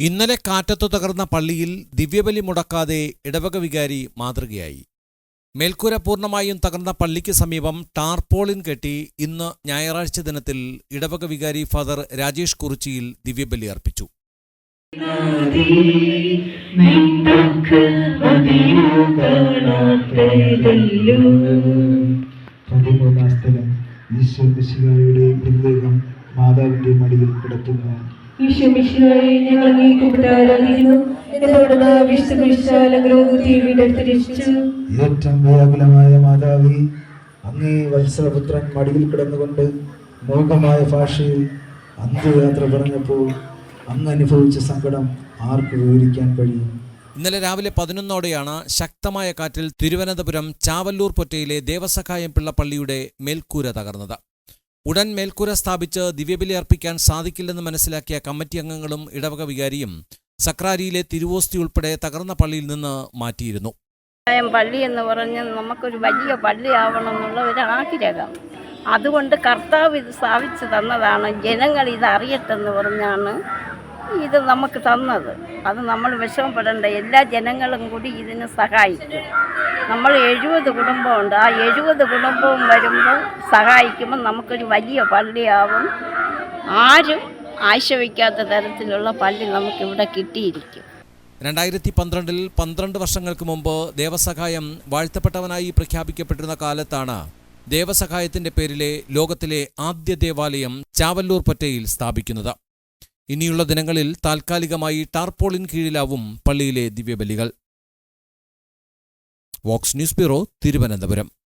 ഇന്നലെ കാറ്റത്തു തകർന്ന പള്ളിയിൽ ദിവ്യബലി മുടക്കാതെ ഇടവക വികാരി മാതൃകയായി. മേൽക്കൂര പൂർണമായും തകർന്ന പള്ളിക്ക് സമീപം ടാർപോളിൻ കെട്ടി ഇന്ന് ഞായറാഴ്ച ദിനത്തിൽ ഇടവക വികാരി ഫാദർ രാജേഷ് കുറിച്ചിയിൽ ദിവ്യബലി അർപ്പിച്ചു. മൃതദേഹം മാതാവിന്റെ മടിയിൽ കിടത്തുന്നു. ഈശ്വമിശിഹായി ഞങ്ങൾ അങ്ങേക്ക് ആരാധിക്കുന്നു എന്നോടുന്ന വിശുദ്ധ രക്ഷിച്ചു. ഏറ്റവും വ്യാകുലമായ മാതാവി അങ്ങേ വത്സരപുത്രൻ മടിയിൽ കിടന്നുകൊണ്ട് മോഹമായ ഭാഷയിൽ അന്ത്യയാത്ര പറഞ്ഞപ്പോൾ അങ്ങ് അനുഭവിച്ച സങ്കടം ആർക്ക് വിവരിക്കാൻ കഴിയും? ഇന്നലെ രാവിലെ പതിനൊന്നോടെയാണ് ശക്തമായ കാറ്റിൽ തിരുവനന്തപുരം ചാവല്ലൂർ പൊറ്റയിലെ ദേവസഹായം പിള്ള പള്ളിയുടെ മേൽക്കൂര തകർന്നത്. ഉടൻ മേൽക്കൂര സ്ഥാപിച്ച് ദിവ്യബലി അർപ്പിക്കാൻ സാധിക്കില്ലെന്ന് മനസ്സിലാക്കിയ കമ്മിറ്റി അംഗങ്ങളും ഇടവക വികാരിയും സക്രാരിയിലെ തിരുവോസ്തി ഉൾപ്പെടെ തകർന്ന പള്ളിയിൽ നിന്ന് മാറ്റിയിരുന്നു. പള്ളി എന്ന് പറഞ്ഞ് നമുക്കൊരു വലിയ പള്ളി ആവണം എന്നുള്ള ഒരു ആഗ്രഹം. അതുകൊണ്ട് കർത്താവ് ഇത് സ്ഥാപിച്ചു തന്നതാണ്. ജനങ്ങൾ ഇത് അറിയട്ടെന്ന് പറഞ്ഞാണ് ഇത് നമുക്ക് തന്നത്. അത് നമ്മൾ വിഷമപ്പെടേണ്ട. എല്ലാ ജനങ്ങളും കൂടി ഇതിന് സഹായിക്കും. നമ്മൾ എഴുപത് കുടുംബമുണ്ട്. ആ എഴുപത് കുടുംബവും വരുമ്പോൾ സഹായിക്കുമ്പോൾ നമുക്കൊരു വലിയ പള്ളിയാവും. ആരും ആശവിക്കാത്ത തരത്തിലുള്ള പള്ളി നമുക്കിവിടെ കിട്ടിയിരിക്കും. രണ്ടായിരത്തി പന്ത്രണ്ടിൽ പന്ത്രണ്ട് വർഷങ്ങൾക്ക് മുമ്പ് ദേവസഹായം വാഴ്ത്തപ്പെട്ടവനായി പ്രഖ്യാപിക്കപ്പെട്ടിരുന്ന കാലത്താണ് ദേവസഹായത്തിന്റെ പേരിലെ ലോകത്തിലെ ആദ്യ ദേവാലയം ചാവല്ലൂർ പറ്റയിൽ സ്ഥാപിക്കുന്നത്. ഇനിയുള്ള ദിനങ്ങളിൽ താൽക്കാലികമായി ടാർപോളിൻ കീഴിലാവും പള്ളിയിലെ ദിവ്യബലികൾ. Vox News bureau Thiruvananthapuram.